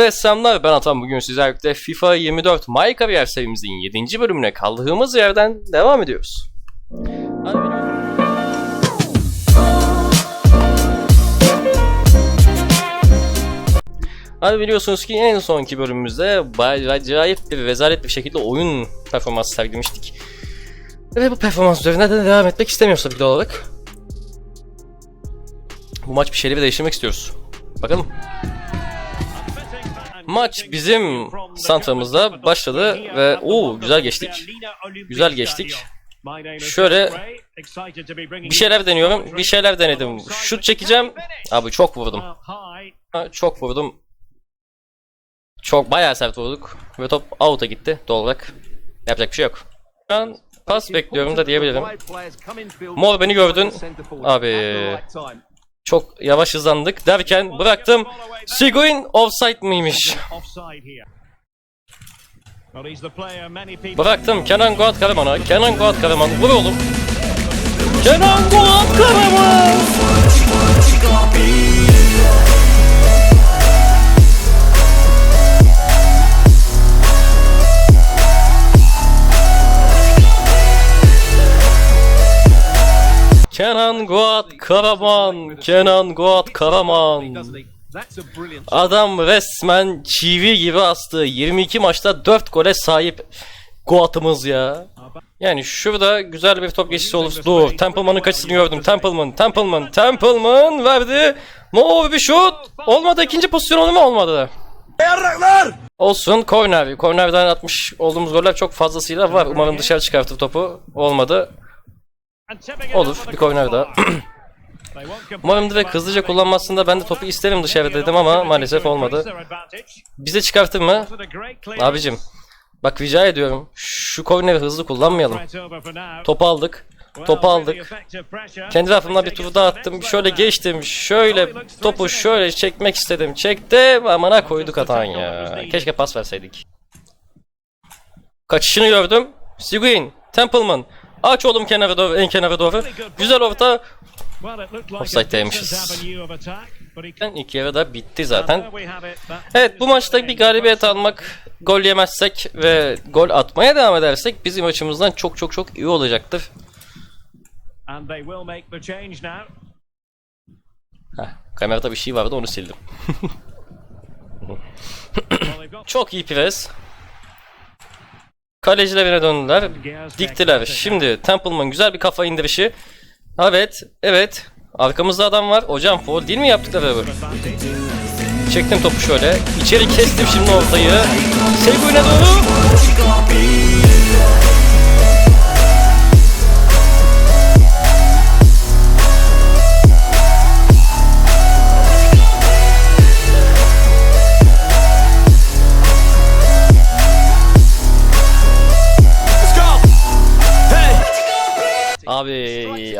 Evet selamlar ben Atan bugün sizlerle FIFA 24 My Career serimizin 7. bölümüne kaldığımız yerden devam ediyoruz. Hadi. Abi biliyorsunuz ki en sonki bölümümüzde acayip bir rezalet bir şekilde oyun performansı sergilemiştik. Ve bu performans üzerine de devam etmek istemiyoruz tabii ki olarak. Bu maç bir şeyleri değiştirmek istiyoruz. Bakalım. Maç bizim santramızda başladı ve o güzel geçtik. Güzel geçtik. Şöyle bir şeyler deniyorum. Bir şeyler denedim. Şut çekeceğim. Abi çok vurdum. Çok vurdum. Çok bayağı sert vurduk. Ve top out'a gitti doğal olarak. Yapacak bir şey yok. Şu an pas bekliyorum da diyebilirim. Mor beni gördün. Abi çok yavaş hızlandık derken bıraktım. Seguin offside miymiş? Bıraktım Kenan Guat Karaman'a. Kenan Guat Karaman vur oğlum. Kenan Guat Karaman! Kenan Guat Karaman, Kenan Guat Karaman. Adam resmen çivi gibi astı. 22 maçta 4 gole sahip Guat'ımız ya. Yani şurada güzel bir top geçişi olur. Dur, Templeman'ın kaçısını gördüm. Templeman, Templeman, Templeman verdi. Mov bir şut. Olmadı. ikinci pozisyon oldu mu? Olmadı. Olsun. Corner. Corner'den atmış olduğumuz goller çok fazlasıyla var. Umarım dışarı çıkartır topu. Olmadı. Olur. Bir corner daha. Umarım direkt hızlıca kullanmazsın ben de topu isterim dışarı dedim ama maalesef olmadı. Bize çıkartır mı? Abicim. Bak rica ediyorum. Şu corner'i hızlı kullanmayalım. Topu aldık. Topu aldık. Kendi tarafımdan bir turu daha attım. Şöyle geçtim. Şöyle topu şöyle çekmek istedim. Çektim. Amına koyduk atan ya. Keşke pas verseydik. Kaçışını gördüm. Seguin. Templeman. Aç oğlum kenara doğru, en kenara doğru. Güzel orta. Offside'deymişiz. İlk yarı da bitti zaten. Evet bu maçta bir galibiyet almak, gol yemezsek ve gol atmaya devam edersek bizim açımızdan çok çok çok iyi olacaktır. Heh, kamerada bir şey vardı onu sildim. Çok iyi pres. Kalecilerine döndüler. Diktiler. Şimdi Templeman güzel bir kafa indirişi. Evet, evet. Arkamızda adam var. Hocam foul değil mi yaptıkları bu? Çektim topu şöyle. İçeri kestim şimdi ortayı. Seguin'e doğru.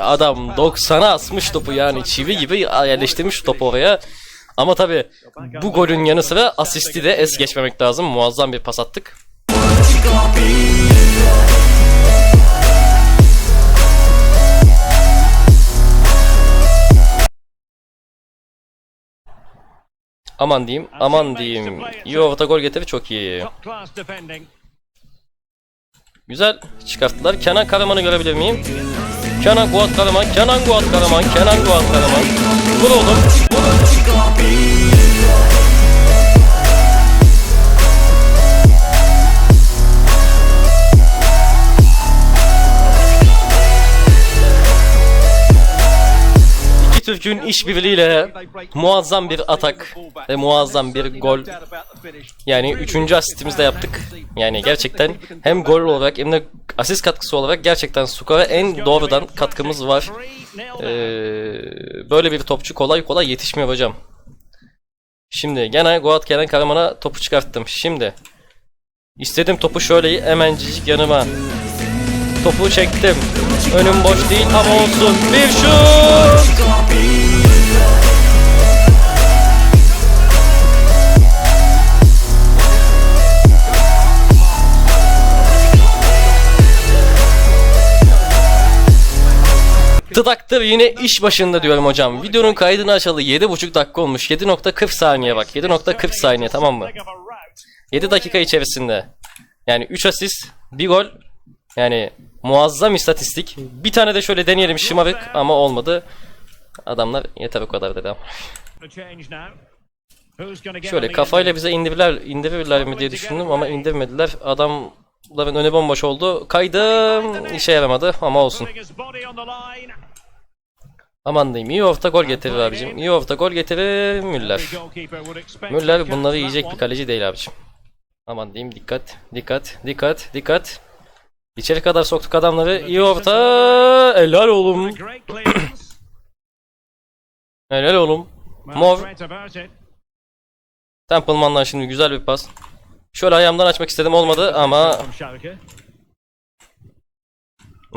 Adam 90'a asmış topu yani çivi gibi yerleştirmiş topu oraya. Ama tabi bu golün yanı sıra asisti de es geçmemek lazım. Muazzam bir pas attık. Aman diyeyim, aman diyeyim. İyi orta gol getirdi çok iyi. Güzel çıkarttılar. Kenan Karaman'ı görebilir miyim? Kenan Guat Karaman, Kenan Guat Karaman, Kenan Guat Karaman. Vur oğlum. Vur. İki Türk'ün işbirliğiyle muazzam bir atak ve muazzam bir gol yani üçüncü asistimizi de yaptık. Yani gerçekten hem gol olarak hem de asist katkısı olarak gerçekten skora en doğrudan katkımız var. Ee, böyle bir topçu kolay kolay yetişmiyor hocam. Şimdi gene Goat Kenan Karaman'a topu çıkarttım. Şimdi istedim topu şöyle hemencik yanıma. Topu çektim. Önüm boş değil ama olsun. Bir şut! Tıdaktır yine iş başında diyorum hocam. Videonun kaydını açalı 7.5 dakika olmuş. 7.40 saniye bak. 7.40 saniye tamam mı? 7 dakika içerisinde. Yani 3 asist, 1 gol. Yani muazzam istatistik. Bir tane de şöyle deneyelim şımarık ama olmadı. Adamlar yeter o kadar dedi. Şöyle kafayla bize indirirler, indirirler mi diye düşündüm ama indirmediler. Adamların önü bomboş oldu. Kaydım. işe yaramadı ama olsun. Aman diyeyim. İyi orta gol getirir abicim. İyi orta gol getirir Müller. Müller bunları yiyecek bir kaleci değil abicim. Aman diyeyim dikkat, dikkat, dikkat, dikkat. İçeri kadar soktuk adamları. İyi orta. Helal oğlum. Helal oğlum. Mor. Templeman'dan şimdi güzel bir pas. Şöyle ayağımdan açmak istedim olmadı ama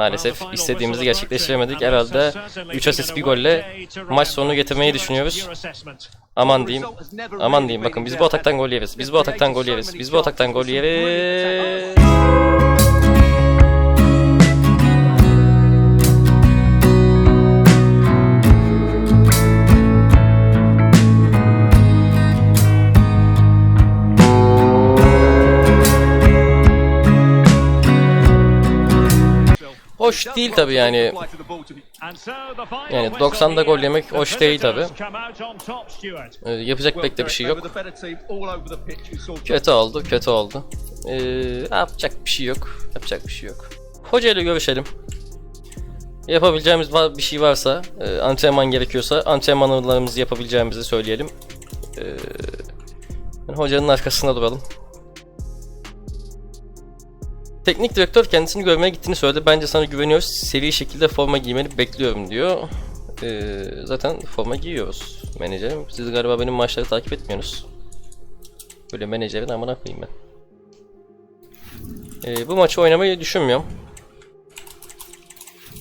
maalesef istediğimizi gerçekleştiremedik. Herhalde 3 asist bir golle maç sonunu getirmeyi düşünüyoruz. Aman diyeyim. Aman diyeyim bakın biz bu ataktan gol yeriz. Biz bu ataktan gol yeriz. Biz bu ataktan gol yeriz. Hoş değil tabi yani. Yani 90'da gol yemek hoş değil tabi. Ee, yapacak pek de bir şey yok. Kötü. Oldu, kötü oldu. Ee, yapacak bir şey yok. Yapacak bir şey yok. Hoca ile görüşelim. Yapabileceğimiz bir şey varsa, e, antrenman gerekiyorsa antrenmanlarımızı yapabileceğimizi söyleyelim. Ee, hocanın arkasında duralım. Teknik direktör kendisini görmeye gittiğini söyledi. Bence sana güveniyoruz. Seri şekilde forma giymeni bekliyorum diyor. Ee, zaten forma giyiyoruz menajerim. Siz galiba benim maçları takip etmiyorsunuz. Böyle menajerin amına koyayım ben. Ee, bu maçı oynamayı düşünmüyorum.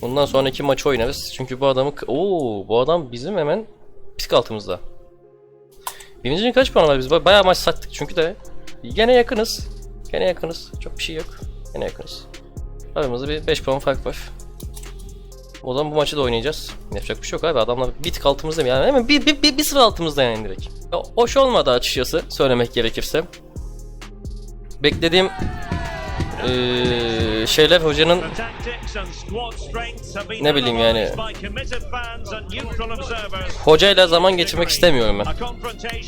Bundan sonraki maçı oynarız. Çünkü bu adamı... Oo, bu adam bizim hemen pik altımızda. Birincinin kaç puanı var biz? Ba- Bayağı maç sattık çünkü de. Gene yakınız. Gene yakınız. Çok bir şey yok. Gene yakınız. Aramızda bir 5 puan fark var. O zaman bu maçı da oynayacağız. Yapacak bir şey yok abi. Adamlar bir tık altımızda mı? Yani hemen bir, bir, bir, bir sıra altımızda yani direkt. Ya, hoş olmadı açıkçası söylemek gerekirse. Beklediğim eee, şeyler hocanın Ne bileyim yani. hocayla zaman geçirmek istemiyorum ben.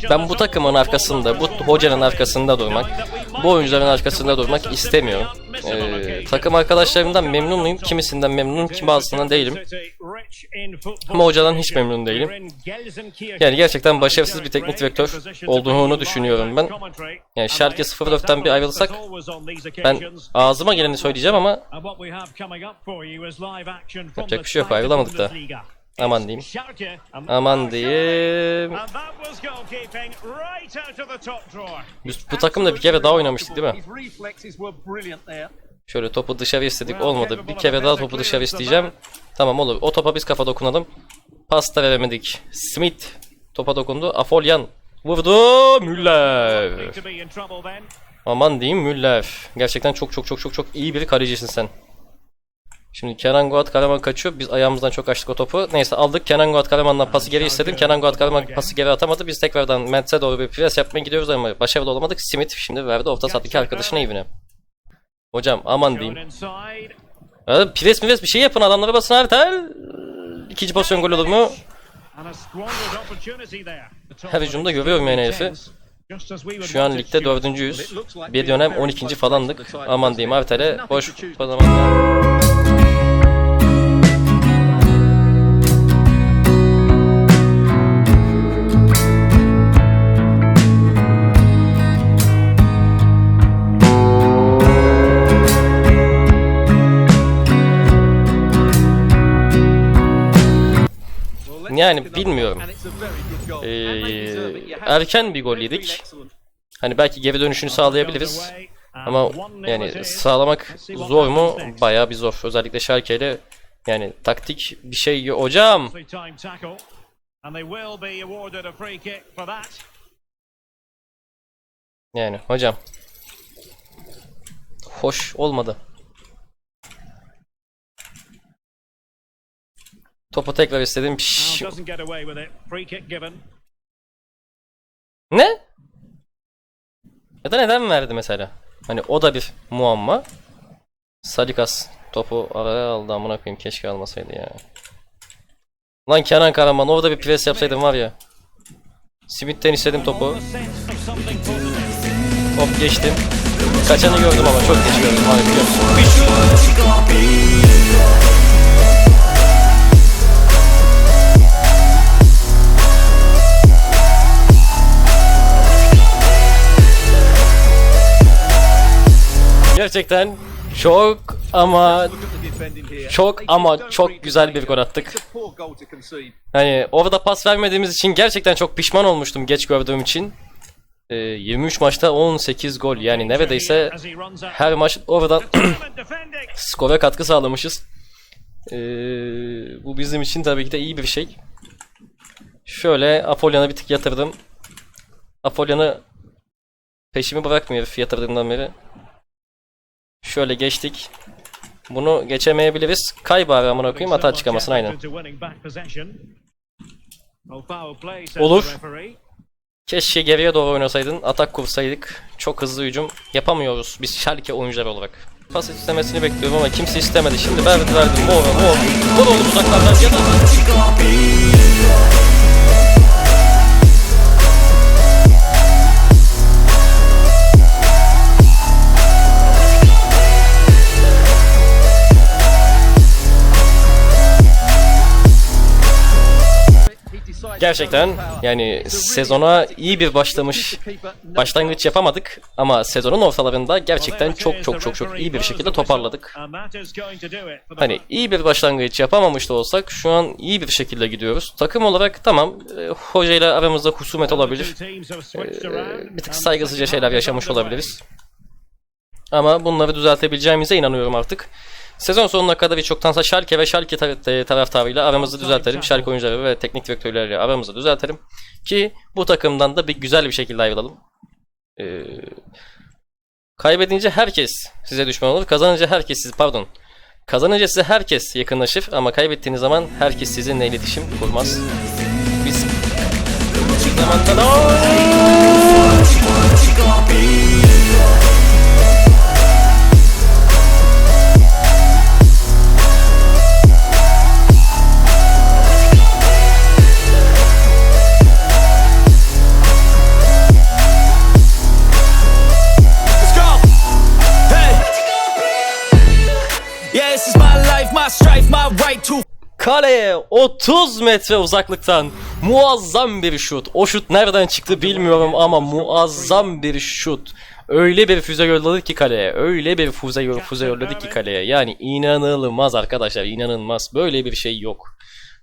Ben bu takımın arkasında, bu hocanın arkasında durmak, bu oyuncuların arkasında durmak istemiyorum. Ee, takım arkadaşlarımdan memnun muyum? Kimisinden memnunum, bazısından değilim. Ama hocadan hiç memnun değilim. Yani gerçekten başarısız bir teknik direktör olduğunu düşünüyorum ben. Yani Schalke 04'ten bir ayrılsak ben ağzıma geleni söyleyeceğim ama Yapacak bir şey yok ayrılamadık da. aman diyeyim. Aman diyeyim. Biz bu takımda bir kere daha oynamıştık değil mi? Şöyle topu dışarı istedik olmadı. Bir kere daha topu dışarı isteyeceğim. Tamam olur. O topa biz kafa dokunalım. Pasta veremedik. Smith topa dokundu. Afolyan vurdu. Müller. Aman diyeyim Müller. Gerçekten çok çok çok çok çok iyi bir kalecisin sen. Şimdi Kenan Goat Karaman kaçıyor. Biz ayağımızdan çok açtık o topu. Neyse aldık. Kenan Goat Karaman'dan pası geri istedim. Kenan Goat Karaman pası geri atamadı. Biz tekrardan Mert'e doğru bir pres yapmaya gidiyoruz ama başarılı olamadık. Smith şimdi verdi orta sahadaki arkadaşına evine. Hocam aman diyeyim. Ya, pres mi bir şey yapın adamlara basın abi. Tel. İkinci pozisyon gol olur mu? Her hücumda görüyorum yani herifi. Şu an ligde dördüncüyüz. Bir dönem 12. falandık. Aman diyeyim abi tele boş falan. Yani bilmiyorum. Ee, erken bir gol yedik. Hani belki geri dönüşünü sağlayabiliriz. Ama yani sağlamak zor mu? Bayağı bir zor. Özellikle Schalke ile yani taktik bir şey. Hocam! Yani hocam. Hoş olmadı. Topu tekrar istedim. Now Şş, doesn't get away with it. Free kick given. Ne? Ya da neden verdi mesela? Hani o da bir muamma. Salikas topu araya aldı amına koyayım keşke almasaydı ya. Lan Kenan Karaman orada bir pres yapsaydım var ya. Smith'ten istedim topu. Hop geçtim. Kaçanı gördüm ama çok geç gördüm abi Gerçekten çok ama çok ama çok güzel bir gol attık. Hani orada pas vermediğimiz için gerçekten çok pişman olmuştum geç gördüğüm için. Ee, 23 maçta 18 gol yani neredeyse her maç oradan skora katkı sağlamışız. Ee, bu bizim için tabii ki de iyi bir şey. Şöyle Apollon'a bir tık yatırdım. Apollon'ı peşimi bırakmıyor herif yatırdığımdan beri. Şöyle geçtik. Bunu geçemeyebiliriz. Kay bari amına koyayım hata çıkamasın aynen. Olur. Keşke geriye doğru oynasaydın, atak kursaydık. Çok hızlı hücum yapamıyoruz biz Schalke oyuncular olarak. Pas istemesini bekliyorum ama kimse istemedi. Şimdi verdi verdi. Mor mor. Vur oğlum uzaklardan ya da. Gerçekten yani sezona iyi bir başlamış başlangıç yapamadık ama sezonun ortalarında gerçekten çok çok çok çok iyi bir şekilde toparladık. Hani iyi bir başlangıç yapamamış da olsak şu an iyi bir şekilde gidiyoruz. Takım olarak tamam e, hocayla aramızda husumet olabilir. E, bir tık saygısızca şeyler yaşamış olabiliriz. Ama bunları düzeltebileceğimize inanıyorum artık. Sezon sonuna kadar çoktansa Schalke ve Schalke e, taraftarıyla aramızı düzeltelim. Schalke oyuncuları ve teknik direktörleriyle aramızı düzeltelim. Ki bu takımdan da bir güzel bir şekilde ayrılalım. Ee, kaybedince herkes size düşman olur. Kazanınca herkes siz pardon. Kazanınca size herkes yakınlaşır ama kaybettiğiniz zaman herkes sizinle iletişim kurmaz. Biz zamanda Kaleye 30 metre uzaklıktan muazzam bir şut. O şut nereden çıktı bilmiyorum ama muazzam bir şut. Öyle bir füze yolladı ki kaleye. Öyle bir füze, füze yolladı ki kaleye. Yani inanılmaz arkadaşlar inanılmaz. Böyle bir şey yok.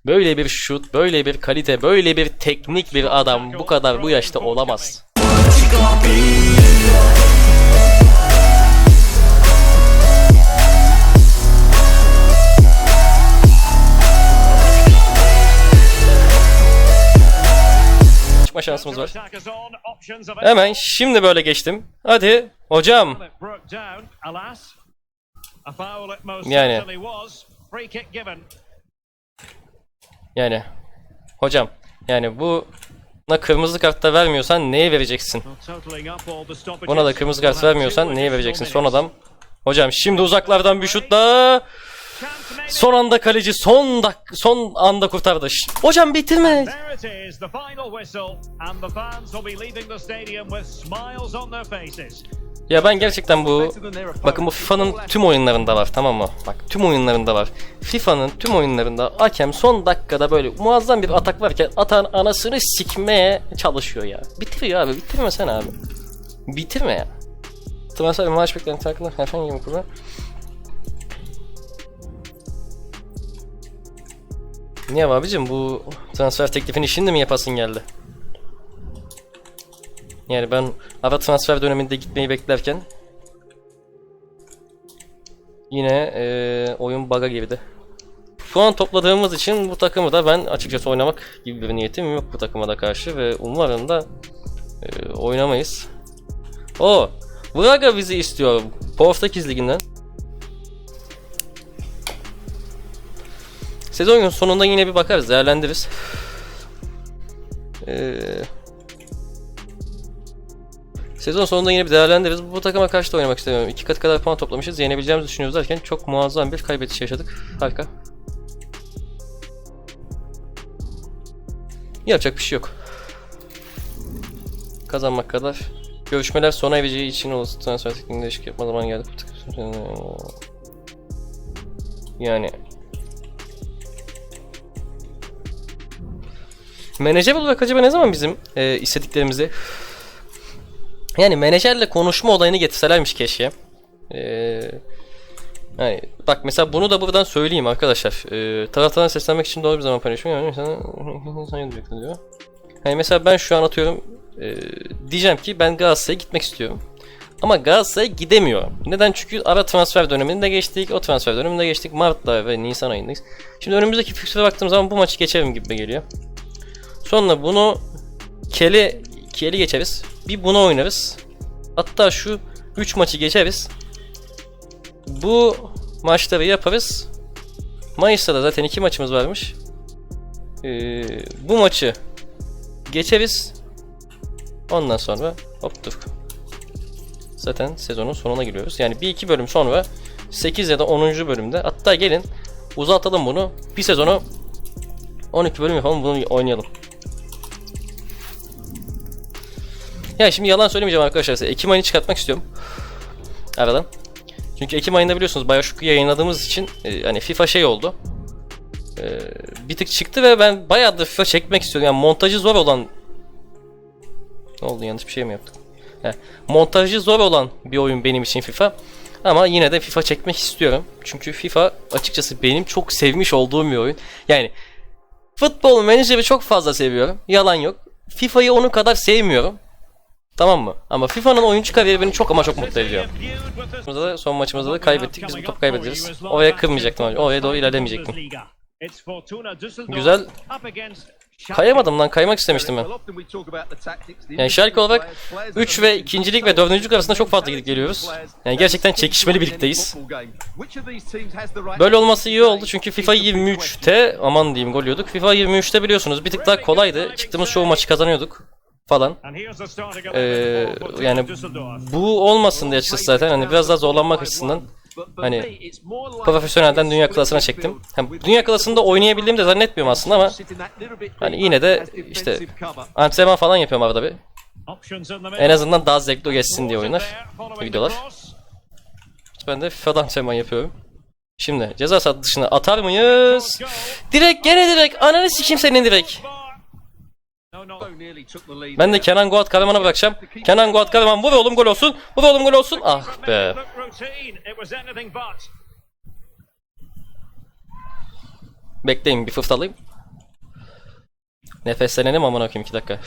Böyle bir şut, böyle bir kalite, böyle bir teknik bir adam bu kadar bu yaşta olamaz. Çıkma şansımız var. Hemen şimdi böyle geçtim. Hadi hocam. Yani. Yani hocam yani bu Buna kırmızı kart da vermiyorsan neye vereceksin? Buna da kırmızı kart vermiyorsan neye vereceksin? Son adam. Hocam şimdi uzaklardan bir şutla son anda kaleci son dak son anda kurtardı. Şş, Hocam bitirme. Ya ben gerçekten bu bakın bu FIFA'nın tüm oyunlarında var tamam mı? Bak tüm oyunlarında var. FIFA'nın tüm oyunlarında hakem son dakikada böyle muazzam bir atak varken atan anasını sikmeye çalışıyor ya. Bitiriyor abi bitirmesene abi. Bitirme ya. Transfer maaş beklenti hakkında herhangi bir konu. Niye abicim bu transfer teklifini şimdi mi yapasın geldi? Yani ben ara transfer döneminde gitmeyi beklerken yine eee, oyun bug'a girdi. Puan topladığımız için bu takımı da ben açıkçası oynamak gibi bir niyetim yok bu takıma da karşı ve umarım da eee, oynamayız. O Braga bizi istiyor Portekiz liginden. Sezon sonunda yine bir bakarız, değerlendiririz. Ee, sezon sonunda yine bir değerlendiririz. Bu takıma karşı da oynamak istemiyorum. İki kat kadar puan toplamışız. Yenebileceğimizi düşünüyoruz derken çok muazzam bir kaybediş yaşadık. Harika. Yapacak bir şey yok. Kazanmak kadar. Görüşmeler sona ereceği için olası transfer tekniğinde değişiklik yapma zamanı geldi. Yani Menajer olarak acaba ne zaman bizim e, istediklerimizi yani menajerle konuşma olayını getirselermiş keşke. E, yani bak mesela bunu da buradan söyleyeyim arkadaşlar. E, taraftarına seslenmek için doğru bir zaman paylaşıyorum. Yani sana sayın diyor. Hani mesela ben şu an atıyorum e, diyeceğim ki ben Galatasaray'a gitmek istiyorum. Ama Galatasaray'a gidemiyorum. Neden? Çünkü ara transfer döneminde geçtik. O transfer döneminde geçtik. Mart'ta ve Nisan ayındayız. Şimdi önümüzdeki fikstüre baktığım zaman bu maçı geçerim gibi geliyor. Sonra bunu keli keli geçeriz. Bir bunu oynarız. Hatta şu 3 maçı geçeriz. Bu maçları yaparız. Mayıs'ta da zaten 2 maçımız varmış. Ee, bu maçı geçeriz. Ondan sonra hop dur. Zaten sezonun sonuna giriyoruz. Yani bir iki bölüm sonra 8 ya da 10. bölümde hatta gelin uzatalım bunu. Bir sezonu 12 bölüm yapalım bunu oynayalım. Ya şimdi yalan söylemeyeceğim arkadaşlar. size. Ekim ayını çıkartmak istiyorum. Aradan. Çünkü Ekim ayında biliyorsunuz Bioshock'u yayınladığımız için e, hani FIFA şey oldu. E, bir tık çıktı ve ben bayağı da FIFA çekmek istiyorum. Yani montajı zor olan ne oldu yanlış bir şey mi yaptık? He, montajı zor olan bir oyun benim için FIFA. Ama yine de FIFA çekmek istiyorum. Çünkü FIFA açıkçası benim çok sevmiş olduğum bir oyun. Yani futbol menajeri çok fazla seviyorum. Yalan yok. FIFA'yı onun kadar sevmiyorum. Tamam mı? Ama FIFA'nın oyuncu kariyeri beni çok ama çok mutlu ediyor. Son maçımızda da kaybettik. Biz bu topu kaybederiz. Oraya kırmayacaktım. Oraya doğru ilerlemeyecektim. Güzel. Kayamadım lan. Kaymak istemiştim ben. Yani Schalke olarak 3 ve ikincilik ve dördüncülük arasında çok fazla gidip geliyoruz. Yani gerçekten çekişmeli birlikteyiz. Böyle olması iyi oldu çünkü FIFA 23'te aman diyeyim gol yiyorduk. FIFA 23'te biliyorsunuz bir tık daha kolaydı. Çıktığımız çoğu maçı kazanıyorduk falan. Ee, yani bu olmasın diye açıkçası zaten hani biraz daha zorlanmak açısından hani profesyonelden dünya klasına çektim. Hem dünya klasında oynayabildiğimi de zannetmiyorum aslında ama hani yine de işte antrenman falan yapıyorum arada bir. En azından daha zevkli geçsin diye oyunlar, videolar. Ben de FIFA'dan antrenman yapıyorum. Şimdi ceza sahası dışına atar mıyız? Direkt gene direkt ananı sikeyim senin direkt. Ben de Kenan Goat Karaman'a bırakacağım. Kenan Goat Karaman vur oğlum gol olsun. Vur oğlum gol olsun. Ah be. Bekleyin bir fıft alayım. Nefeslenelim aman okuyayım 2 dakika.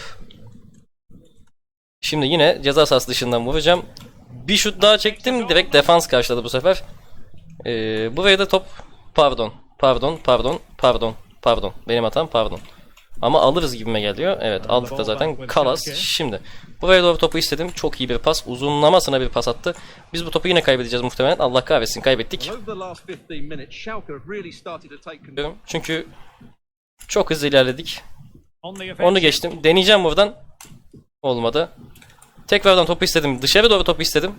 Şimdi yine ceza sahası dışından vuracağım. Bir şut daha çektim. Direkt defans karşıladı bu sefer. Ee, buraya da top pardon. Pardon, pardon, pardon, pardon. Benim hatam pardon. Ama alırız gibime geliyor. Evet aldık da zaten Kalas. Şimdi buraya doğru topu istedim. Çok iyi bir pas. Uzunlamasına bir pas attı. Biz bu topu yine kaybedeceğiz muhtemelen. Allah kahretsin kaybettik. Çünkü çok hızlı ilerledik. Onu geçtim. Deneyeceğim buradan. Olmadı. Tekrardan topu istedim. Dışarı doğru topu istedim.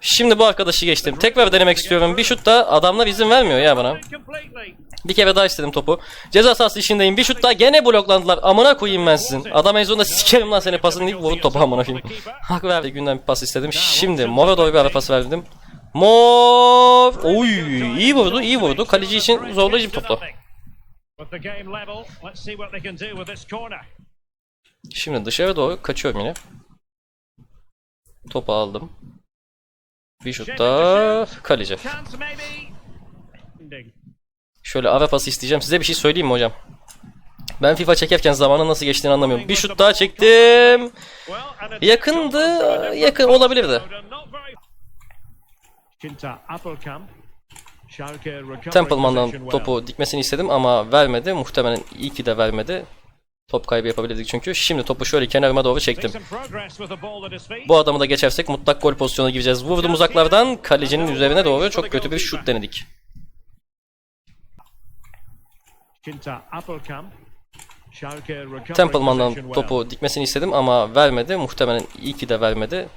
Şimdi bu arkadaşı geçtim. Tekrar denemek istiyorum. Bir şut da adamlar izin vermiyor ya bana. Bir kere daha istedim topu. Ceza sahası içindeyim. Bir şut daha gene bloklandılar. Amına koyayım ben sizin. Adam en sonunda sikerim lan seni pasını deyip vurdu topu amına koyayım. Hak verdi günden bir pas istedim. Şimdi Mor'a doğru bir ara pas verdim. Mor. Oy iyi vurdu iyi vurdu. Kaleci için zorlayıcı bir toptu. Şimdi dışarı doğru kaçıyorum yine. Topu aldım. Bir şut daha kaleci. Şöyle ara pası isteyeceğim. Size bir şey söyleyeyim mi hocam? Ben FIFA çekerken zamanın nasıl geçtiğini anlamıyorum. Bir şut daha çektim. Yakındı. Yakın olabilirdi. Templeman'dan topu dikmesini istedim ama vermedi. Muhtemelen iyi ki de vermedi. Top kaybı yapabilirdik çünkü. Şimdi topu şöyle kenarıma doğru çektim. Bu adamı da geçersek mutlak gol pozisyonuna gireceğiz. Vurdum uzaklardan kalecinin üzerine doğru çok kötü bir şut denedik. Templeman'dan topu dikmesini istedim ama vermedi. Muhtemelen iyi ki de vermedi.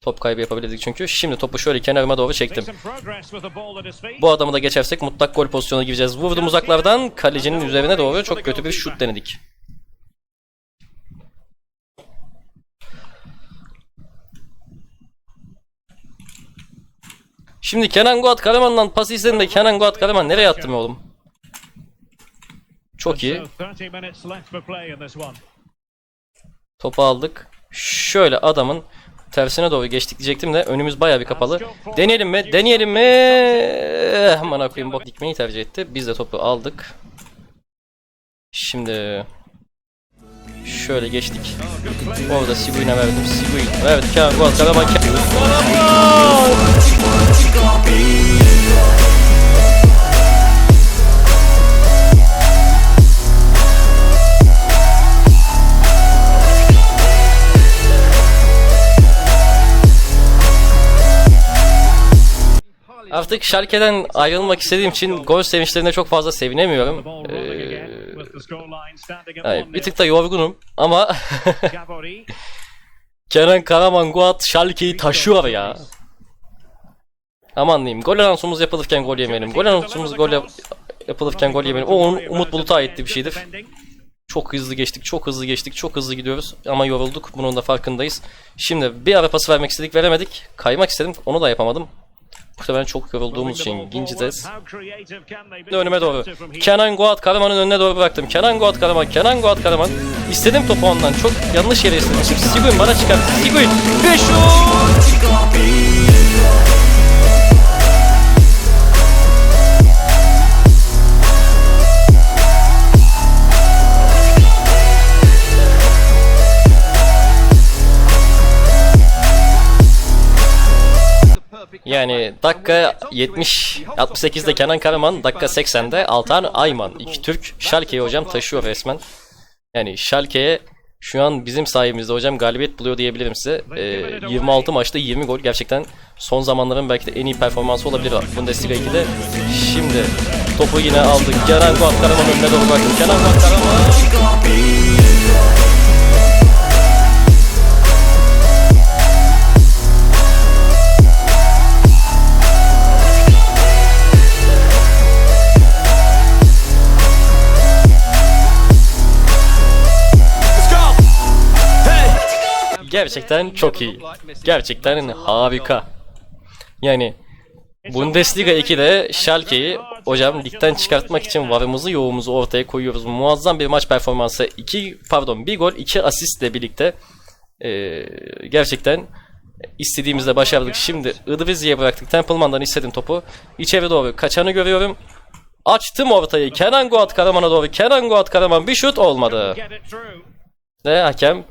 Top kaybı yapabilirdik çünkü. Şimdi topu şöyle kenarıma doğru çektim. Bu adamı da geçersek mutlak gol pozisyonuna gireceğiz. Vurdum uzaklardan kalecinin üzerine doğru çok kötü bir şut denedik. Şimdi Kenan Guat Karaman'dan pas istedim de Kenan Guat Karaman nereye attım oğlum? Çok iyi. So 30 minutes left for play in this one. Topu aldık. Şöyle adamın tersine doğru geçtik diyecektim de önümüz bayağı bir kapalı. Deneyelim mi? Deneyelim mi? Aman akıyım bok dikmeyi tercih etti. Biz de topu aldık. Şimdi şöyle geçtik. Orada Siguin'e verdim. Siguin verdik. Kenan Guat Karaman. Artık Schalke'den ayrılmak istediğim için gol sevinçlerine çok fazla sevinemiyorum. Ee, yani 1-0. bir tık da yorgunum ama. Kenan Karaman Guat Schalke'yi taşıyor ya. Aman diyeyim. Gol anonsumuz yapılırken gol yemeyelim. Gol anonsumuz gol yap- yapılırken gol yemeyelim. O onun Umut Bulut'a aitti bir şeydir. Çok hızlı geçtik, çok hızlı geçtik, çok hızlı gidiyoruz ama yorulduk. Bunun da farkındayız. Şimdi bir ara pası vermek istedik, veremedik. Kaymak istedim, onu da yapamadım. Muhtemelen çok yorulduğumuz için Ginci'deyiz. Önüme doğru. Kenan Guat Karaman'ın önüne doğru bıraktım. Kenan Guat Karaman, Kenan Guat Karaman. İstedim topu ondan. Çok yanlış yere istedim. Siguin bana çıkarttı. Siguin. Ve şut! Yani dakika 70 68'de Kenan Karaman, dakika 80'de Altan Ayman. İki Türk Schalke'yi hocam taşıyor resmen. Yani Schalke'ye şu an bizim sayemizde hocam galibiyet buluyor diyebilirim size. Ee, 26 maçta 20 gol gerçekten son zamanların belki de en iyi performansı olabilir Bundesliga 2'de. Şimdi topu yine aldık. Kenan Guat Karaman önüne doğru bıraktım. Kenan Guat Gerçekten çok iyi. Gerçekten harika. Yani Bundesliga 2'de Schalke'yi hocam ligden çıkartmak için varımızı yoğumuzu ortaya koyuyoruz. Muazzam bir maç performansı. 2 pardon 1 gol 2 asistle birlikte ee, gerçekten istediğimizde başardık. Şimdi Idrizi'ye bıraktık. Templeman'dan istedim topu. İçeri doğru kaçanı görüyorum. Açtım ortayı. Kenan Guat Karaman'a doğru. Kenan Guat Karaman bir şut olmadı. Ve hakem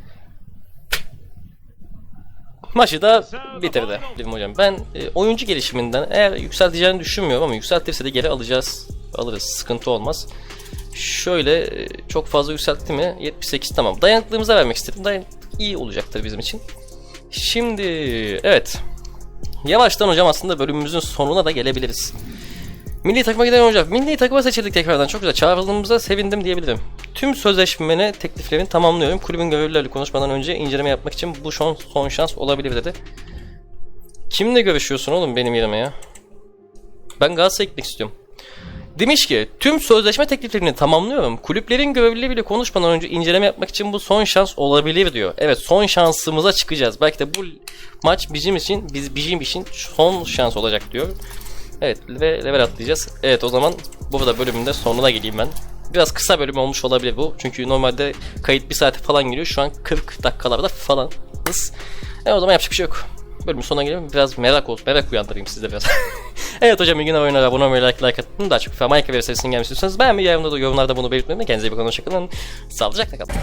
maçı da bitirdi Dilim hocam. Ben e, oyuncu gelişiminden eğer yükselteceğini düşünmüyorum ama yükseltirse de geri alacağız. Alırız. Sıkıntı olmaz. Şöyle e, çok fazla yükseltti mi? 78 tamam. Dayanıklılığımıza vermek istedim. Dayanıklık iyi olacaktır bizim için. Şimdi evet. Yavaştan hocam aslında bölümümüzün sonuna da gelebiliriz. Milli takıma giden hocam. Milli takıma seçildik tekrardan. Çok güzel. Çağrıldığımıza sevindim diyebilirim. Tüm sözleşmene tekliflerini tamamlıyorum. Kulübün görevlileri konuşmadan önce inceleme yapmak için bu son, son şans olabilir dedi. Kimle görüşüyorsun oğlum benim yerime ya? Ben Galatasaray'a gitmek istiyorum. Demiş ki tüm sözleşme tekliflerini tamamlıyorum. Kulüplerin görevlileriyle konuşmadan önce inceleme yapmak için bu son şans olabilir diyor. Evet son şansımıza çıkacağız. Belki de bu maç bizim için biz bizim için son şans olacak diyor. Evet ve level atlayacağız. Evet o zaman burada bölümün de sonuna geleyim ben. Biraz kısa bölüm olmuş olabilir bu. Çünkü normalde kayıt bir saate falan giriyor. Şu an 40 dakikalarda falanız. E o zaman yapacak bir şey yok. Bölümün sonuna gelelim. Biraz merak olsun. Merak uyandırayım sizde biraz. evet hocam günler oyunlara abone olmayı, like, like atın. Daha çok Minecraft serisinin gelmesi istiyorsanız beğenmeyi, yorumlarda da yorumlarda bunu belirtmeyi. Kendinize iyi bakın. Hoşçakalın. Sağlıcakla kalın.